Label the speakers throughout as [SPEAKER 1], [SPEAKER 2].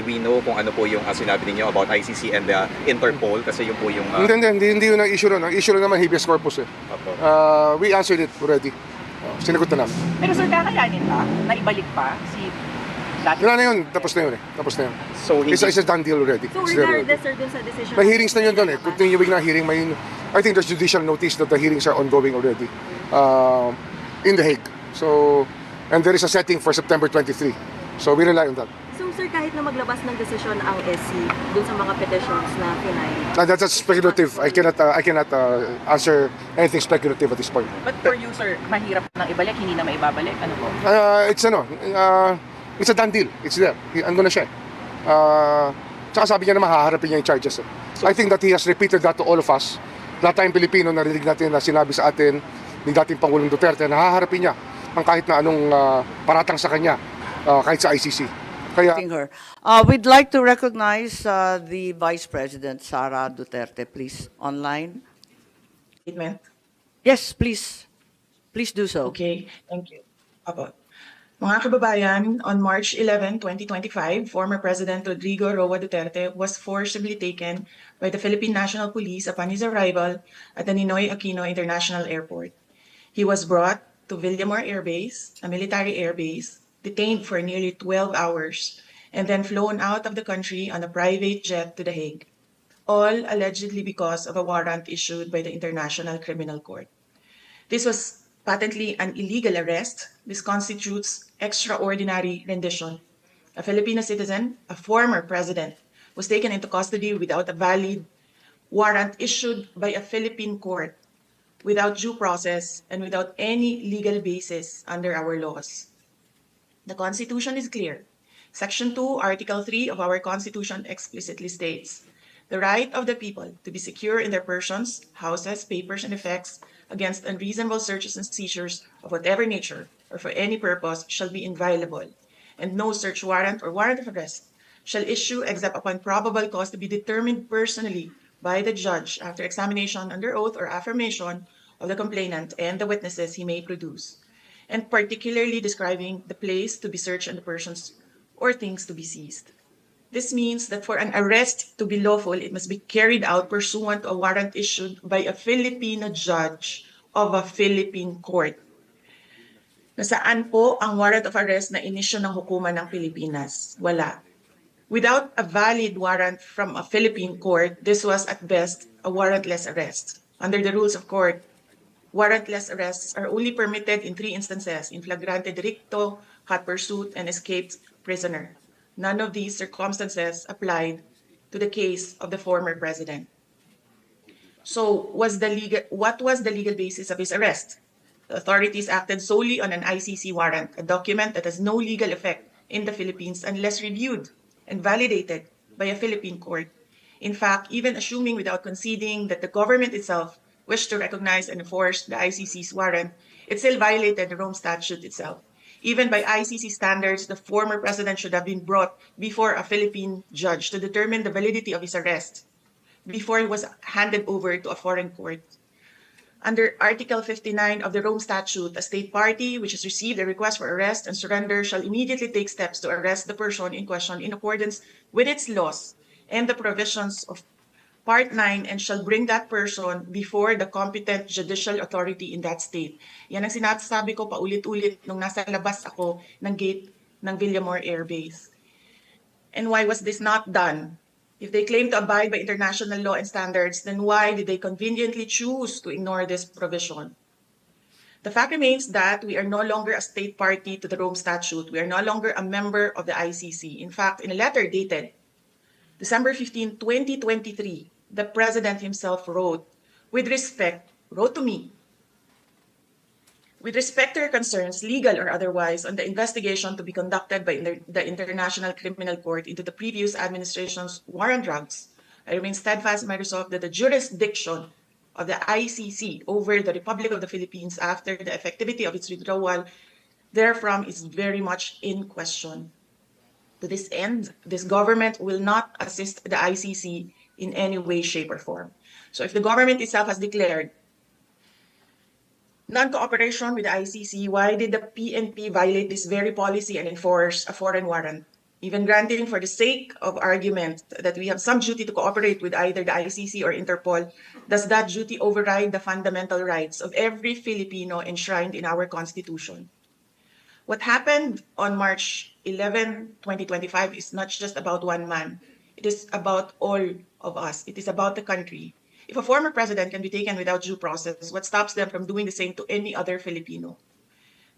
[SPEAKER 1] We know kung ano po yung uh, sinabi ninyo about ICC and the Interpol kasi yung po yung... uh,
[SPEAKER 2] Hindi, hindi, hindi, hindi yun ang issue ron. Ang issue ron naman habeas corpus eh. Uh, we answered it already. Uh, sinagot na namin.
[SPEAKER 3] Pero sir, kakayanin ba na ibalik pa si dati?
[SPEAKER 2] Wala na yun. Tapos na yun eh. Tapos na yun.
[SPEAKER 1] So, hindi,
[SPEAKER 2] It's, it's a done deal already.
[SPEAKER 4] So regardless sir dun sa decision
[SPEAKER 2] May hearings na yun doon eh. Continuing na hearing. May, I think there's judicial notice that the hearings are ongoing already uh, in The Hague. So, and there is a setting for September 23. So we rely on that.
[SPEAKER 4] So sir, kahit na maglabas ng desisyon ang SC dun sa mga petitions na pinay,
[SPEAKER 2] Now, that's, that's speculative. I cannot, uh, I cannot uh, answer anything speculative at this point.
[SPEAKER 3] But for you sir, mahirap nang ibalik, hindi na maibabalik. Ano po?
[SPEAKER 2] Uh, it's ano, uh, it's a done deal. It's there. Ano na siya eh. Uh, tsaka sabi niya naman haharapin niya yung charges. Eh. I think that he has repeated that to all of us. Lahat tayong Pilipino narinig natin na sinabi sa atin ni dating Pangulong Duterte na haharapin niya ang kahit na anong uh, paratang sa kanya uh, kahit sa ICC. Kaya
[SPEAKER 5] Thanking her. Uh, we'd like to recognize uh, the Vice President, Sara Duterte, please, online.
[SPEAKER 6] statement.
[SPEAKER 5] Yes, please. Please do so.
[SPEAKER 6] Okay, thank you. Apo. Mga kababayan, on March 11, 2025, former President Rodrigo Roa Duterte was forcibly taken by the Philippine National Police upon his arrival at the Ninoy Aquino International Airport. He was brought to Villamor Air Base, a military air base, detained for nearly 12 hours, and then flown out of the country on a private jet to The Hague, all allegedly because of a warrant issued by the International Criminal Court. This was patently an illegal arrest. This constitutes extraordinary rendition. A Filipino citizen, a former president, was taken into custody without a valid warrant issued by a Philippine court, without due process, and without any legal basis under our laws. The Constitution is clear. Section 2, Article 3 of our Constitution explicitly states the right of the people to be secure in their persons, houses, papers, and effects against unreasonable searches and seizures of whatever nature or for any purpose shall be inviolable, and no search warrant or warrant of arrest shall issue except upon probable cause to be determined personally by the judge after examination under oath or affirmation of the complainant and the witnesses he may produce, and particularly describing the place to be searched and the persons or things to be seized. This means that for an arrest to be lawful, it must be carried out pursuant to a warrant issued by a Filipino judge of a Philippine court. Nasaan po ang warrant of arrest na inisyo ng hukuman ng Pilipinas? Wala. Without a valid warrant from a Philippine court, this was at best a warrantless arrest. Under the rules of court, warrantless arrests are only permitted in three instances, in flagrante delicto, hot pursuit, and escaped prisoner. None of these circumstances applied to the case of the former president. So, was the legal, what was the legal basis of his arrest? The authorities acted solely on an ICC warrant, a document that has no legal effect in the Philippines unless reviewed and validated by a Philippine court. In fact, even assuming without conceding that the government itself wished to recognize and enforce the ICC's warrant, it still violated the Rome Statute itself. Even by ICC standards, the former president should have been brought before a Philippine judge to determine the validity of his arrest before he was handed over to a foreign court. Under Article 59 of the Rome Statute, a state party which has received a request for arrest and surrender shall immediately take steps to arrest the person in question in accordance with its laws and the provisions of Part 9 and shall bring that person before the competent judicial authority in that state. Yan ang sinasabi ko paulit-ulit nung nasa labas ako ng gate ng Villamor Air Base. And why was this not done? If they claim to abide by international law and standards, then why did they conveniently choose to ignore this provision? The fact remains that we are no longer a state party to the Rome Statute. We are no longer a member of the ICC. In fact, in a letter dated December 15, 2023, the President himself wrote, with respect, wrote to me, with respect to your concerns, legal or otherwise, on the investigation to be conducted by inter- the International Criminal Court into the previous administration's war on drugs, I remain steadfast in my resolve that the jurisdiction of the ICC over the Republic of the Philippines after the effectivity of its withdrawal therefrom is very much in question. To this end, this government will not assist the ICC in any way, shape, or form. So if the government itself has declared non-cooperation with the ICC, why did the PNP violate this very policy and enforce a foreign warrant? even granting for the sake of argument that we have some duty to cooperate with either the ICC or Interpol, does that duty override the fundamental rights of every Filipino enshrined in our Constitution? What happened on March 11, 2025 is not just about one man. It is about all of us. It is about the country. If a former president can be taken without due process, what stops them from doing the same to any other Filipino?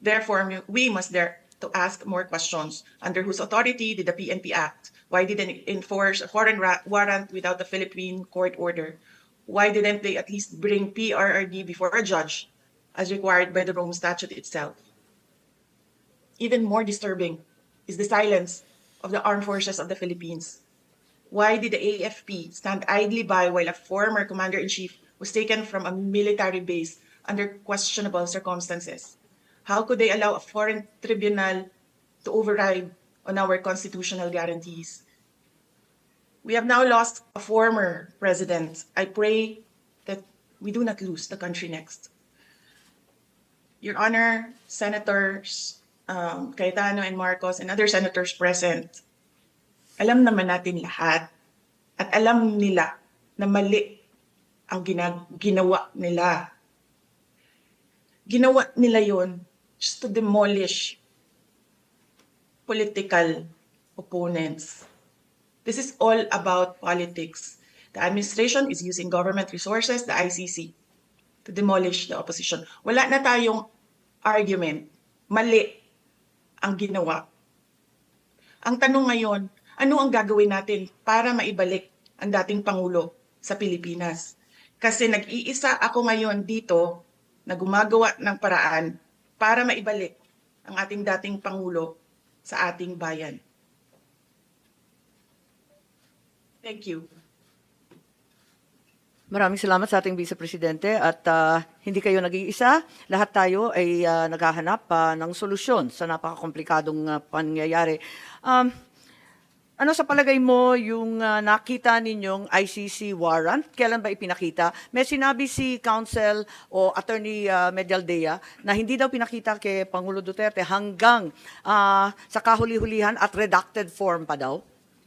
[SPEAKER 6] Therefore, we must dare to ask more questions. Under whose authority did the PNP act? Why didn't it enforce a foreign warrant without a Philippine court order? Why didn't they at least bring PRRD before a judge, as required by the Rome Statute itself? Even more disturbing is the silence of the armed forces of the Philippines. Why did the AFP stand idly by while a former commander-in-chief was taken from a military base under questionable circumstances? How could they allow a foreign tribunal to override on our constitutional guarantees? We have now lost a former president. I pray that we do not lose the country next. Your Honor, Senators um, Cayetano and Marcos and other senators present, alam naman natin lahat at alam nila na mali ang gina- ginawa nila. Ginawa nila yon just to demolish political opponents. This is all about politics. The administration is using government resources, the ICC, to demolish the opposition. Wala na tayong argument. Mali ang ginawa. Ang tanong ngayon, ano ang gagawin natin para maibalik ang dating Pangulo sa Pilipinas? Kasi nag-iisa ako ngayon dito na gumagawa ng paraan para maibalik ang ating dating Pangulo sa ating bayan. Thank you.
[SPEAKER 5] Maraming salamat sa ating Vice Presidente at ah, hindi kayo nag-iisa. Lahat tayo ay ah, naghahanap ah, ng solusyon sa napakakomplikadong ah, pangyayari. Um, ano sa palagay mo yung ah, nakita ninyong ICC warrant? Kailan ba ipinakita? May sinabi si Counsel o Attorney uh, Medialdea na hindi daw pinakita kay Pangulo Duterte hanggang ah, sa kahuli-hulihan at redacted form pa daw.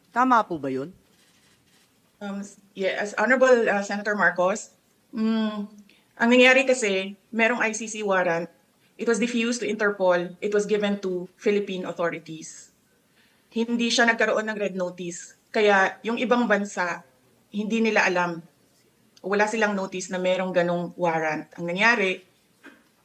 [SPEAKER 5] Tama po ba yun?
[SPEAKER 6] Um, yes, Honorable uh, Senator Marcos, mm, ang nangyari kasi, merong ICC warrant, it was diffused to Interpol, it was given to Philippine authorities. Hindi siya nagkaroon ng red notice. Kaya yung ibang bansa, hindi nila alam, wala silang notice na merong ganong warrant. Ang nangyari,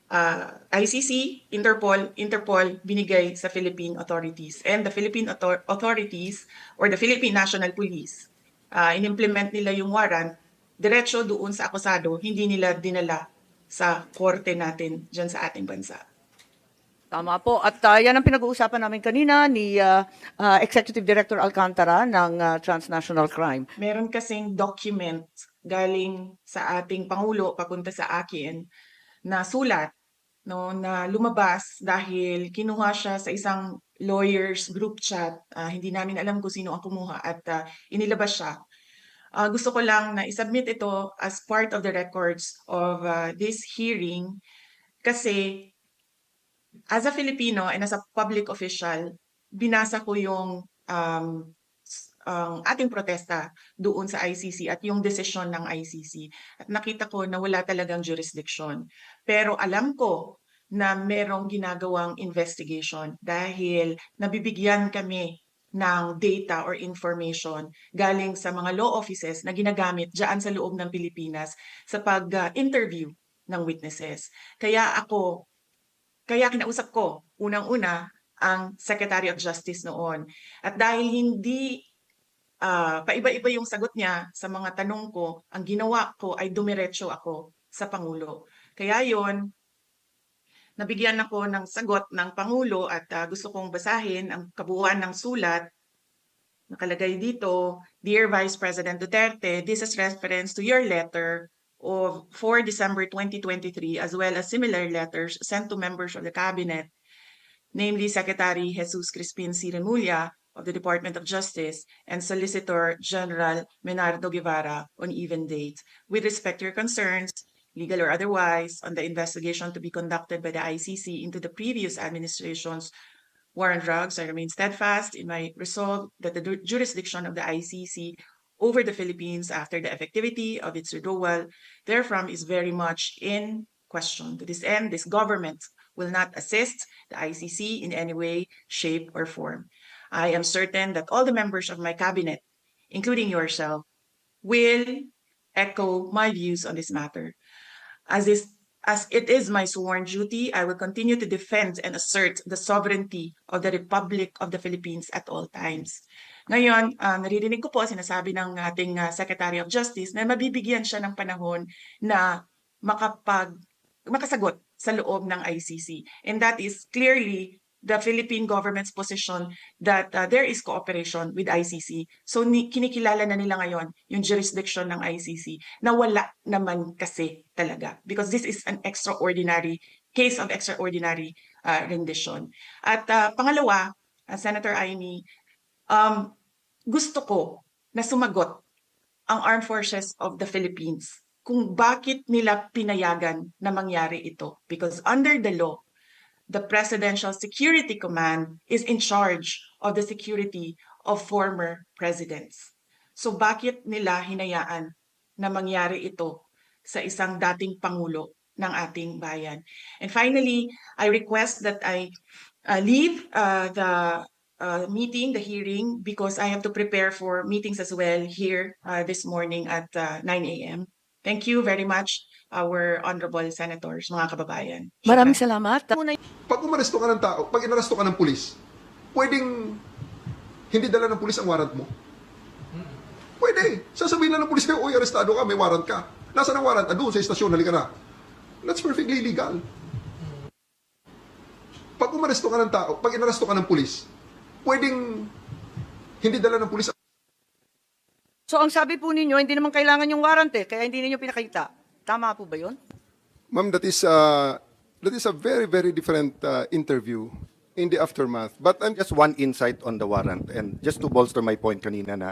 [SPEAKER 6] uh, ICC, Interpol, Interpol binigay sa Philippine authorities. And the Philippine author- authorities or the Philippine National Police, uh, in-implement nila yung warrant, diretso doon sa akusado, hindi nila dinala sa korte natin dyan sa ating bansa.
[SPEAKER 5] Tama po. At ah, yan ang pinag-uusapan namin kanina ni ah, ah, Executive Director Alcantara ng ah, Transnational Crime.
[SPEAKER 6] Meron kasing document galing sa ating Pangulo papunta sa akin na sulat no na lumabas dahil kinuha siya sa isang lawyers group chat. Ah, hindi namin alam kung sino ang kumuha at ah, inilabas siya. Ah, gusto ko lang na isubmit ito as part of the records of ah, this hearing kasi as a Filipino and as a public official, binasa ko yung um, ang ating protesta doon sa ICC at yung desisyon ng ICC. At nakita ko na wala talagang jurisdiction. Pero alam ko na merong ginagawang investigation dahil nabibigyan kami ng data or information galing sa mga law offices na ginagamit dyan sa loob ng Pilipinas sa pag-interview ng witnesses. Kaya ako, kaya kinausap ko unang-una ang Secretary of Justice noon. At dahil hindi ah, paiba-iba yung sagot niya sa mga tanong ko, ang ginawa ko ay dumiretso ako sa Pangulo. Kaya yon nabigyan ako ng sagot ng Pangulo at ah, gusto kong basahin ang kabuuan ng sulat. Nakalagay dito, Dear Vice President Duterte, this is reference to your letter of 4 December 2023 as well as similar letters sent to members of the cabinet, namely Secretary Jesus Crispin C. Of the Department of Justice and Solicitor General Menardo Guevara on even date with respect to your concerns, legal or otherwise, on the investigation to be conducted by the ICC into the previous administration's war on drugs, I remain steadfast in my resolve that the jurisdiction of the ICC over the Philippines after the effectivity of its withdrawal therefrom is very much in question. To this end, this government will not assist the ICC in any way, shape, or form. I am certain that all the members of my cabinet, including yourself, will echo my views on this matter. As is as it is my sworn duty, I will continue to defend and assert the sovereignty of the Republic of the Philippines at all times. Ngayon, ah, naririnig ko po sinasabi ng ating ah, Secretary of Justice na mabibigyan siya ng panahon na makapag makasagot sa loob ng ICC. And that is clearly the Philippine government's position that uh, there is cooperation with ICC. So ni, kinikilala na nila ngayon yung jurisdiction ng ICC na wala naman kasi talaga because this is an extraordinary case of extraordinary uh, rendition. At uh, pangalawa, uh, Senator Aimee, um, gusto ko na sumagot ang Armed Forces of the Philippines kung bakit nila pinayagan na mangyari ito. Because under the law, the Presidential Security Command is in charge of the security of former presidents. So bakit nila hinayaan na mangyari ito sa isang dating pangulo ng ating bayan? And finally, I request that I uh, leave uh, the uh, meeting, the hearing, because I have to prepare for meetings as well here uh, this morning at uh, 9 a.m. Thank you very much, our honorable senators, mga kababayan.
[SPEAKER 5] Maraming salamat. Muna
[SPEAKER 7] Pag umaresto ka ng tao, pag inaresto ka ng pulis, pwedeng hindi dala ng pulis ang warrant mo. Pwede. Sasabihin lang ng pulis kayo, uy, arestado ka, may warrant ka. Nasaan ang warrant? Ah, doon sa istasyon, halika na. That's perfectly legal. Pag umaresto ka ng tao, pag inaresto ka ng pulis, pwedeng hindi dala ng pulis
[SPEAKER 5] So ang sabi po ninyo, hindi naman kailangan yung warrant eh, kaya hindi ninyo pinakita. Tama po ba yun?
[SPEAKER 7] Ma'am, that is uh, that is a very very different uh, interview in the aftermath. But I'm
[SPEAKER 8] Just one insight on the warrant and just to bolster my point kanina na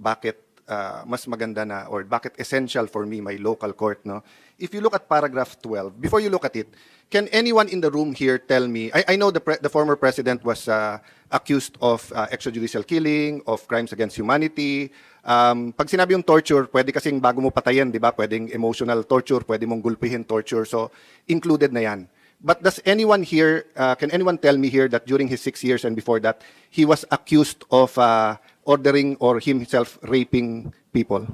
[SPEAKER 8] bakit uh, mas maganda na or bakit essential for me my local court no. If you look at paragraph 12, before you look at it, can anyone in the room here tell me I, I know the the former president was uh, accused of uh, extrajudicial killing, of crimes against humanity. Um, pag sinabi yung torture, pwede kasing bago mo patayin, di ba? Pwedeng emotional torture, pwede mong gulpihin torture. So, included na yan. But does anyone here, uh, can anyone tell me here that during his six years and before that, he was accused of uh, ordering or himself raping people?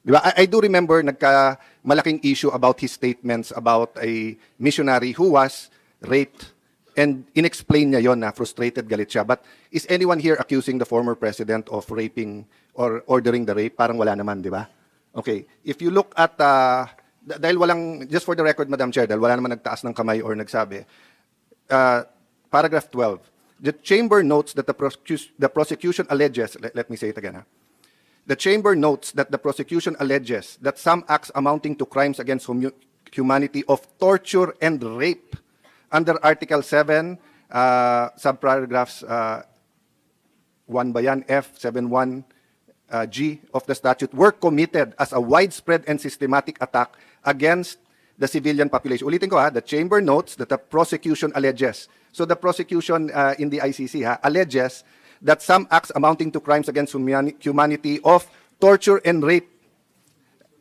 [SPEAKER 8] Di ba? I, I do remember nagka malaking issue about his statements about a missionary who was raped and inexplain niya yon na frustrated galit siya. But is anyone here accusing the former president of raping or ordering the rape? Parang wala naman, di ba? Okay. If you look at, uh, dahil walang, just for the record, Madam Chair, dahil wala naman nagtaas ng kamay or nagsabi, uh, paragraph 12, the chamber notes that the, the prosecution alleges, let, let me say it again, ha? The chamber notes that the prosecution alleges that some acts amounting to crimes against hum- humanity of torture and rape under Article 7, uh, subparagraphs uh, 1 ba yan, F, 71, uh, G of the statute were committed as a widespread and systematic attack against the civilian population. Ulitin ko ha, the chamber notes that the prosecution alleges. So the prosecution uh, in the ICC ha, alleges that some acts amounting to crimes against humanity of torture and rape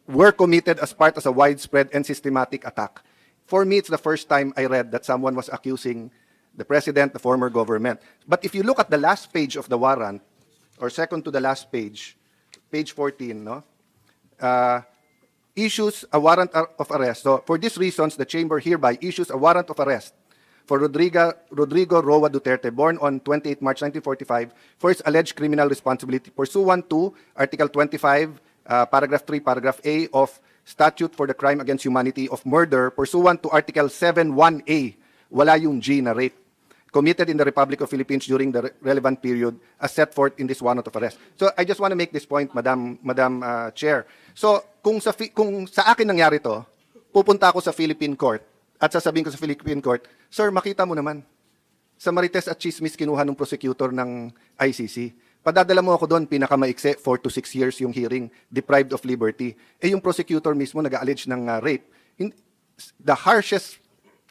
[SPEAKER 8] were committed as part of a widespread and systematic attack. For me, it's the first time I read that someone was accusing the president, the former government. But if you look at the last page of the warrant, or second to the last page, page 14, no? Uh, issues a warrant of arrest. So for these reasons, the chamber hereby issues a warrant of arrest for Rodrigo, Rodrigo Roa Duterte, born on 28 March 1945, for his alleged criminal responsibility pursuant to Article 25, uh, Paragraph 3, Paragraph A of Statute for the Crime Against Humanity of Murder, pursuant to Article 7.1A, wala yung G na rape, committed in the Republic of Philippines during the re- relevant period as set forth in this warrant of arrest. So I just want to make this point, Madam, Madam uh, Chair. So kung sa, kung sa akin nangyari to, pupunta ako sa Philippine Court at sasabihin ko sa Philippine Court, Sir, makita mo naman, sa Marites at Chismis kinuha ng prosecutor ng ICC. Padadala mo ako doon, pinakamaikse, 4 to 6 years yung hearing, deprived of liberty. Eh yung prosecutor mismo nag-allege ng uh, rape. In- the harshest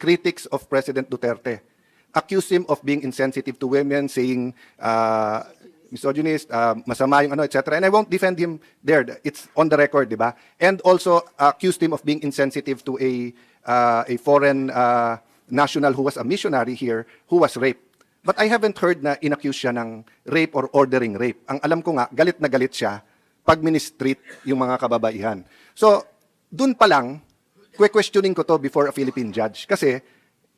[SPEAKER 8] critics of President Duterte accused him of being insensitive to women, saying uh, misogynist, uh, masama yung ano, etc. And I won't defend him there. It's on the record, di ba? And also accused him of being insensitive to a uh, a foreign uh, national who was a missionary here who was raped. But I haven't heard na inaccuse siya ng rape or ordering rape. Ang alam ko nga, galit na galit siya pag ministreat yung mga kababaihan. So, dun pa lang, questioning ko to before a Philippine judge. Kasi,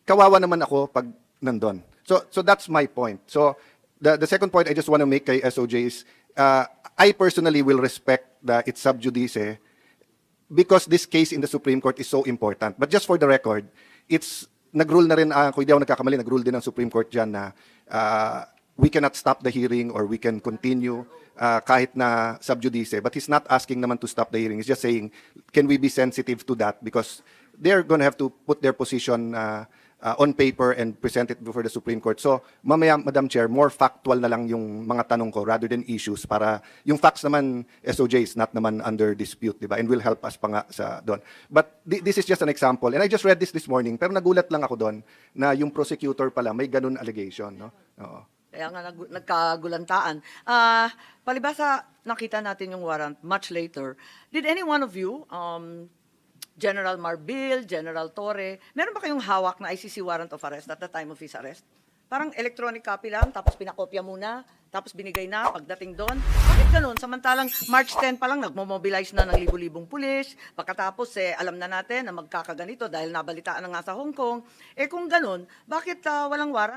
[SPEAKER 8] kawawa naman ako pag nandun. So, so that's my point. So, the, the second point I just want to make kay SOJ is, uh, I personally will respect the it's sub judice because this case in the Supreme Court is so important. But just for the record, it's nag-rule na rin, uh, kung nagkakamali, nag-rule din ang Supreme Court dyan na uh, we cannot stop the hearing or we can continue uh, kahit na sub judice. But he's not asking naman to stop the hearing. He's just saying, can we be sensitive to that? Because they're going to have to put their position uh, uh, on paper and present it before the Supreme Court. So, mamaya, Madam Chair, more factual na lang yung mga tanong ko rather than issues para yung facts naman, SOJ is not naman under dispute, di ba? And will help us pa nga sa doon. But thi- this is just an example. And I just read this this morning, pero nagulat lang ako doon na yung prosecutor pala may ganun allegation, no? Oo.
[SPEAKER 5] Kaya nga nag- nagkagulantaan. Ah, palibasa, nakita natin yung warrant much later. Did any one of you, um, General Marbil, General Torre, meron ba kayong hawak na ICC warrant of arrest at the time of his arrest? Parang electronic copy lang, tapos pinakopya muna, tapos binigay na pagdating doon. Bakit ganun? Samantalang March 10 pa lang, nagmo-mobilize na ng libu-libong pulis. Pagkatapos, eh, alam na natin na magkakaganito dahil nabalitaan na nga sa Hong Kong. Eh kung ganun, bakit ah, walang warrant?